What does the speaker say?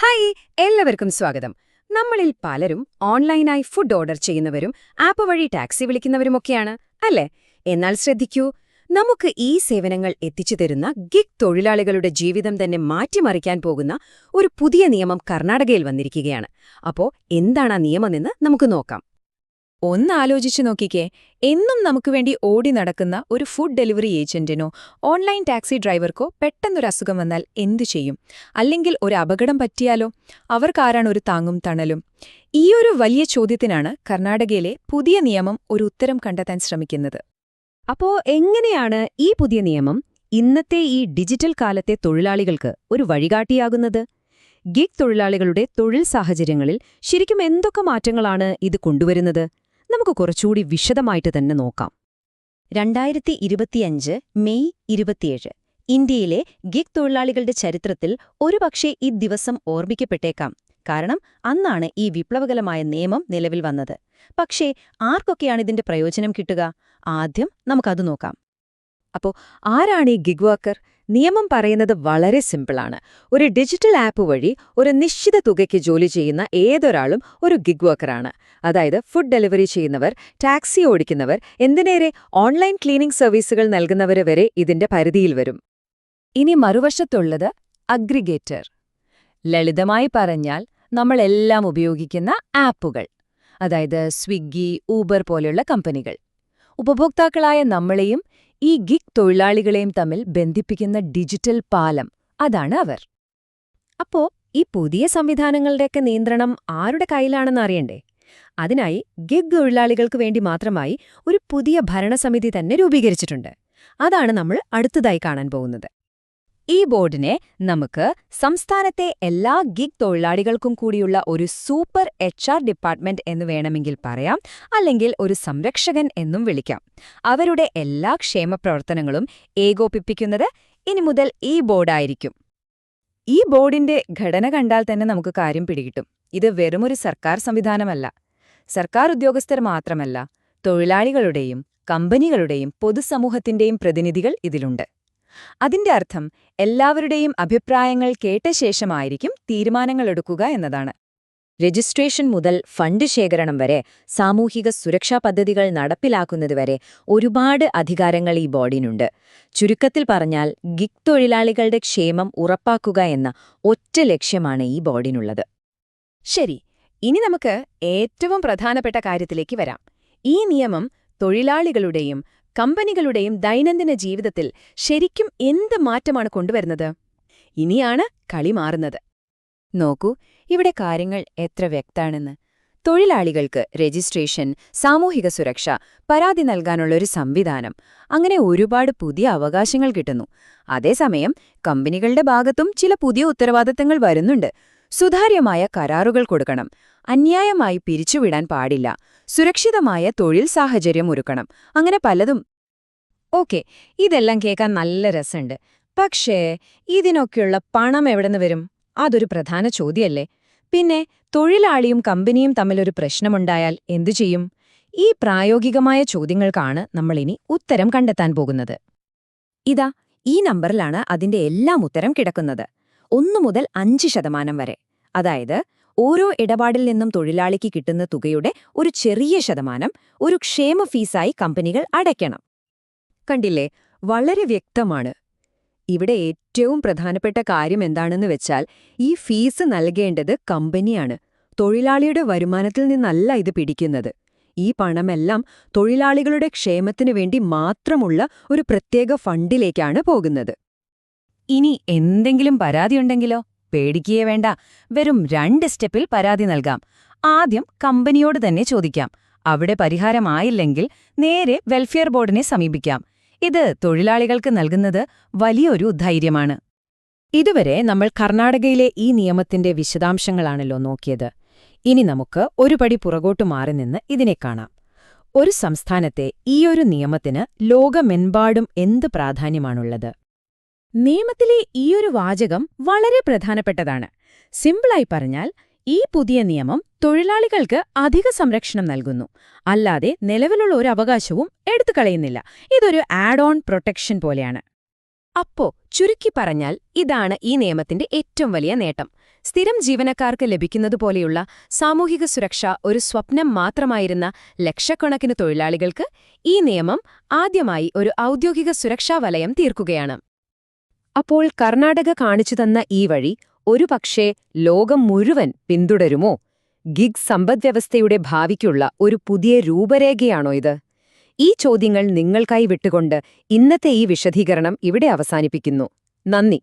Hi എല്ലാവർക്കും സ്വാഗതം. നമ്മളിൽ പലരും ഓൺലൈനായി ഫുഡ് ഓർഡർ ചെയ്യുന്നവരും ആപ്പ് വഴി ടാക്സി വിളിക്കുന്നവരുമൊക്കെയാണ് അല്ലേ? എന്നാൽ ശ്രദ്ധിക്കൂ നമുക്ക് ഈ സേവനങ്ങൾ എത്തിച്ചു തരുന്ന ഗിഗ് തൊഴിലാളികളുടെ ജീവിതം തന്നെ മാറ്റിമറിക്കാൻ പോകുന്ന ഒരു പുതിയ നിയമം കർണാടകയിൽ വന്നിരിക്കുകയാണ്. അപ്പോൾ എന്താണ് ആ നിയമമെന്ന് നമുക്ക് നോക്കാം. ഒന്ന് ആലോചിച്ചു നോക്കിക്കേ. എന്നും നമുക്ക് വേണ്ടി ഓടി നടക്കുന്ന ഒരു ഫുഡ് ഡെലിവറി ഏജന്റിനോ ഓൺലൈൻ ടാക്സി ഡ്രൈവർക്കോ പെട്ടെന്നൊരു അസുഖം വന്നാൽ എന്തു ചെയ്യും? അല്ലെങ്കിൽ ഒരു അപകടം പറ്റിയാലോ? അവർക്കാരാണ് ഒരു താങ്ങും തണലും. ഈയൊരു വലിയ ചോദ്യത്തിനാണ് കർണാടകയിലെ പുതിയ നിയമം ഒരു ഉത്തരം കണ്ടെത്താൻ ശ്രമിക്കുന്നത്. അപ്പോ എങ്ങനെയാണ് ഈ പുതിയ നിയമം ഇന്നത്തെ ഈ ഡിജിറ്റൽ കാലത്തെ തൊഴിലാളികൾക്ക് ഒരു വഴികാട്ടിയാകുന്നത്? ഗിഗ് തൊഴിലാളികളുടെ തൊഴിൽ സാഹചര്യങ്ങളിൽ ശരിക്കും എന്തൊക്കെ മാറ്റങ്ങളാണ് ഇത് കൊണ്ടുവരുന്നത്? നമുക്ക് കുറച്ചുകൂടി വിശദമായിട്ട് തന്നെ നോക്കാം. രണ്ടായിരത്തി ഇരുപത്തിയഞ്ച് മെയ് ഇരുപത്തിയേഴ് ഇന്ത്യയിലെ ഗിഗ് തൊഴിലാളികളുടെ ചരിത്രത്തിൽ ഒരുപക്ഷെ ഈ ദിവസം ഓർമ്മിക്കപ്പെട്ടേക്കാം. കാരണം അന്നാണ് ഈ വിപ്ലവകരമായ നിയമം നിലവിൽ വന്നത്. പക്ഷേ ആർക്കൊക്കെയാണ് ഇതിന്റെ പ്രയോജനം കിട്ടുക? ആദ്യം നമുക്കത് നോക്കാം. അപ്പോ ആരാണ് ഈ ഗിഗ് വർക്കർ നിയമം പറയുന്നത് വളരെ സിമ്പിളാണ്. ഒരു ഡിജിറ്റൽ ആപ്പ് വഴി ഒരു നിശ്ചിത തുകയ്ക്ക് ജോലി ചെയ്യുന്ന ഏതൊരാളും ഒരു ഗിഗ് വർക്കറാണ് അതായത് ഫുഡ് ഡെലിവറി ചെയ്യുന്നവർ ടാക്സി ഓടിക്കുന്നവർ എന്തിനേറെ ഓൺലൈൻ ക്ലീനിംഗ് സർവീസുകൾ നൽകുന്നവരെ വരെ ഇതിന്റെ പരിധിയിൽ വരും. ഇനി മറുവശത്തുള്ളത് അഗ്രിഗേറ്റർ. ലളിതമായി പറഞ്ഞാൽ നമ്മളെല്ലാം ഉപയോഗിക്കുന്ന ആപ്പുകൾ അതായത് സ്വിഗ്ഗി ഊബർ പോലെയുള്ള കമ്പനികൾ. ഉപഭോക്താക്കളായ നമ്മളെയും ഈ ഗിഗ് തൊഴിലാളികളെയും തമ്മിൽ ബന്ധിപ്പിക്കുന്ന ഡിജിറ്റൽ പാലം അതാണ് അവർ. അപ്പോ ഈ പുതിയ സംവിധാനങ്ങളുടെയൊക്കെ നിയന്ത്രണം ആരുടെ കയ്യിലാണെന്ന് അറിയണ്ടേ? അതിനായി ഗിഗ് തൊഴിലാളികൾക്ക് വേണ്ടി മാത്രമായി ഒരു പുതിയ ഭരണസമിതി തന്നെ രൂപീകരിച്ചിട്ടുണ്ട്. അതാണ് നമ്മൾ അടുത്തതായി കാണാൻ പോകുന്നത്. ഈ ബോർഡിനെ നമുക്ക് സംസ്ഥാനത്തെ എല്ലാ ഗിഗ് തൊഴിലാളികൾക്കും കൂടിയുള്ള ഒരു സൂപ്പർ എച്ച് ആർ ഡിപ്പാർട്ട്മെന്റ് എന്ന് വേണമെങ്കിൽ പറയാം അല്ലെങ്കിൽ ഒരു സംരക്ഷകൻ എന്നും വിളിക്കാം. അവരുടെ എല്ലാ ക്ഷേമ പ്രവർത്തനങ്ങളും ഏകോപിപ്പിക്കുന്നത് ഇനി മുതൽ ഈ ബോർഡായിരിക്കും. ഈ ബോർഡിന്റെ ഘടന കണ്ടാൽ തന്നെ നമുക്ക് കാര്യം പിടികിട്ടും. ഇത് വെറുമൊരു സർക്കാർ സംവിധാനമല്ല. സർക്കാർ ഉദ്യോഗസ്ഥർ മാത്രമല്ല തൊഴിലാളികളുടെയും കമ്പനികളുടെയും പൊതുസമൂഹത്തിന്റെയും പ്രതിനിധികൾ ഇതിലുണ്ട്. അതിന്റെ അർത്ഥം എല്ലാവരുടെയും അഭിപ്രായങ്ങൾ കേട്ട ശേഷമായിരിക്കും തീരുമാനങ്ങളെടുക്കുക എന്നതാണ്. രജിസ്ട്രേഷൻ മുതൽ ഫണ്ട് ശേഖരണം വരെ സാമൂഹിക സുരക്ഷാ പദ്ധതികൾ നടപ്പിലാക്കുന്നതുവരെ ഒരുപാട് അധികാരങ്ങൾ ഈ ബോർഡിനുണ്ട്. ചുരുക്കത്തിൽ പറഞ്ഞാൽ ഗിഗ് തൊഴിലാളികളുടെ ക്ഷേമം ഉറപ്പാക്കുക എന്ന ഒറ്റ ലക്ഷ്യമാണ് ഈ ബോർഡിനുള്ളത്. ശരി ഇനി നമുക്ക് ഏറ്റവും പ്രധാനപ്പെട്ട കാര്യത്തിലേക്ക് വരാം. ഈ നിയമം തൊഴിലാളികളുടെയും കമ്പനികളുടെയും ദൈനംദിന ജീവിതത്തിൽ ശരിക്കും എന്ത് മാറ്റമാണ് കൊണ്ടുവരുന്നത്? ഇനിയാണ് കളി മാറുന്നത്. നോക്കൂ ഇവിടെ കാര്യങ്ങൾ എത്ര വ്യക്താണെന്ന്. തൊഴിലാളികൾക്ക് രജിസ്ട്രേഷൻ സാമൂഹിക സുരക്ഷ പരാതി നൽകാനുള്ളൊരു സംവിധാനം അങ്ങനെ ഒരുപാട് പുതിയ അവകാശങ്ങൾ കിട്ടുന്നു. അതേസമയം കമ്പനികളുടെ ഭാഗത്തും ചില പുതിയ ഉത്തരവാദിത്തങ്ങൾ വരുന്നുണ്ട്. സുതാര്യമായ കരാറുകൾ കൊടുക്കണം. അന്യായമായി പിരിച്ചുവിടാൻ പാടില്ല. സുരക്ഷിതമായ തൊഴിൽ സാഹചര്യം ഒരുക്കണം. അങ്ങനെ പലതും ഓക്കെ ഇതെല്ലാം കേൾക്കാൻ നല്ല രസമുണ്ട്. പക്ഷേ ഇതിനൊക്കെയുള്ള പണം എവിടെന്ന് വരും? അതൊരു പ്രധാന ചോദ്യമല്ലേ? പിന്നെ തൊഴിലാളിയും കമ്പനിയും തമ്മിലൊരു പ്രശ്നമുണ്ടായാൽ എന്തു ചെയ്യും? ഈ പ്രായോഗികമായ ചോദ്യങ്ങൾക്കാണ് നമ്മളിനി ഉത്തരം കണ്ടെത്താൻ പോകുന്നത്. ഇതാ ഈ നമ്പറിലാണ് അതിന്റെ എല്ലാം ഉത്തരം കിടക്കുന്നത്. ഒന്നു മുതൽ അഞ്ച് ശതമാനം വരെ. അതായത് ഓരോ ഇടപാടിൽ നിന്നും തൊഴിലാളിക്ക് കിട്ടുന്ന തുകയുടെ ഒരു ചെറിയ ശതമാനം ഒരു ക്ഷേമ ഫീസായി കമ്പനികൾ അടയ്ക്കണം. കണ്ടില്ലേ? വളരെ വ്യക്തമാണ്. ഇവിടെ ഏറ്റവും പ്രധാനപ്പെട്ട കാര്യം എന്താണെന്ന് വെച്ചാൽ ഈ ഫീസ് നൽകേണ്ടത് കമ്പനിയാണ്. തൊഴിലാളിയുടെ വരുമാനത്തിൽ നിന്നല്ല ഇത് പിടിക്കുന്നത്. ഈ പണമെല്ലാം തൊഴിലാളികളുടെ ക്ഷേമത്തിനു വേണ്ടി മാത്രമുള്ള ഒരു പ്രത്യേക ഫണ്ടിലേക്കാണ് പോകുന്നത്. ഇനി എന്തെങ്കിലും പരാതിയുണ്ടെങ്കിലോ? പേടിക്കുകയേ വേണ്ട. വെറും രണ്ട് സ്റ്റെപ്പിൽ പരാതി നൽകാം. ആദ്യം കമ്പനിയോട് തന്നെ ചോദിക്കാം. അവിടെ പരിഹാരമായില്ലെങ്കിൽ നേരെ വെൽഫെയർ ബോർഡിനെ സമീപിക്കാം. ഇത് തൊഴിലാളികൾക്ക് നൽകുന്നത് വലിയൊരു ധൈര്യമാണ്. ഇതുവരെ നമ്മൾ കർണാടകയിലെ ഈ നിയമത്തിന്റെ വിശദാംശങ്ങളാണല്ലോ നോക്കിയത്. ഇനി നമുക്ക് ഒരു പടി പുറകോട്ടു മാറി നിന്ന് ഇതിനെ കാണാം. ഒരു സംസ്ഥാനത്തെ ഈയൊരു നിയമത്തിന് ലോകമെമ്പാടും എന്ത് പ്രാധാന്യമാണുള്ളത്? നിയമത്തിലെ ഈയൊരു വാചകം വളരെ പ്രധാനപ്പെട്ടതാണ്. സിമ്പിളായി പറഞ്ഞാൽ ഈ പുതിയ നിയമം തൊഴിലാളികൾക്ക് അധിക സംരക്ഷണം നൽകുന്നു. അല്ലാതെ നിലവിലുള്ള ഒരു അവകാശവും എടുത്തു കളയുന്നില്ല. ഇതൊരു ആഡ് ഓൺ പ്രൊട്ടക്ഷൻ പോലെയാണ്. അപ്പോ ചുരുക്കി പറഞ്ഞാൽ ഇതാണ് ഈ നിയമത്തിന്റെ ഏറ്റവും വലിയ നേട്ടം. സ്ഥിരം ജീവനക്കാർക്ക് ലഭിക്കുന്നതുപോലെയുള്ള സാമൂഹിക സുരക്ഷ ഒരു സ്വപ്നം മാത്രമായിരുന്ന ലക്ഷക്കണക്കിന് തൊഴിലാളികൾക്ക് ഈ നിയമം ആദ്യമായി ഒരു ഔദ്യോഗിക സുരക്ഷാ വലയം തീർക്കുകയാണ്. അപ്പോൾ കർണാടക കാണിച്ചു തന്ന ഈ വഴി ഒരുപക്ഷേ ലോകം മുഴുവൻ പിന്തുടരുമോ? ഗിഗ് സമ്പദ്വ്യവസ്ഥയുടെ ഭാവിക്കുള്ള ഒരു പുതിയ രൂപരേഖയാണോ ഇത്? ഈ ചോദ്യങ്ങൾ നിങ്ങൾക്കായി വിട്ടുകൊണ്ട് ഇന്നത്തെ ഈ വിശദീകരണം ഇവിടെ അവസാനിപ്പിക്കുന്നു. നന്ദി.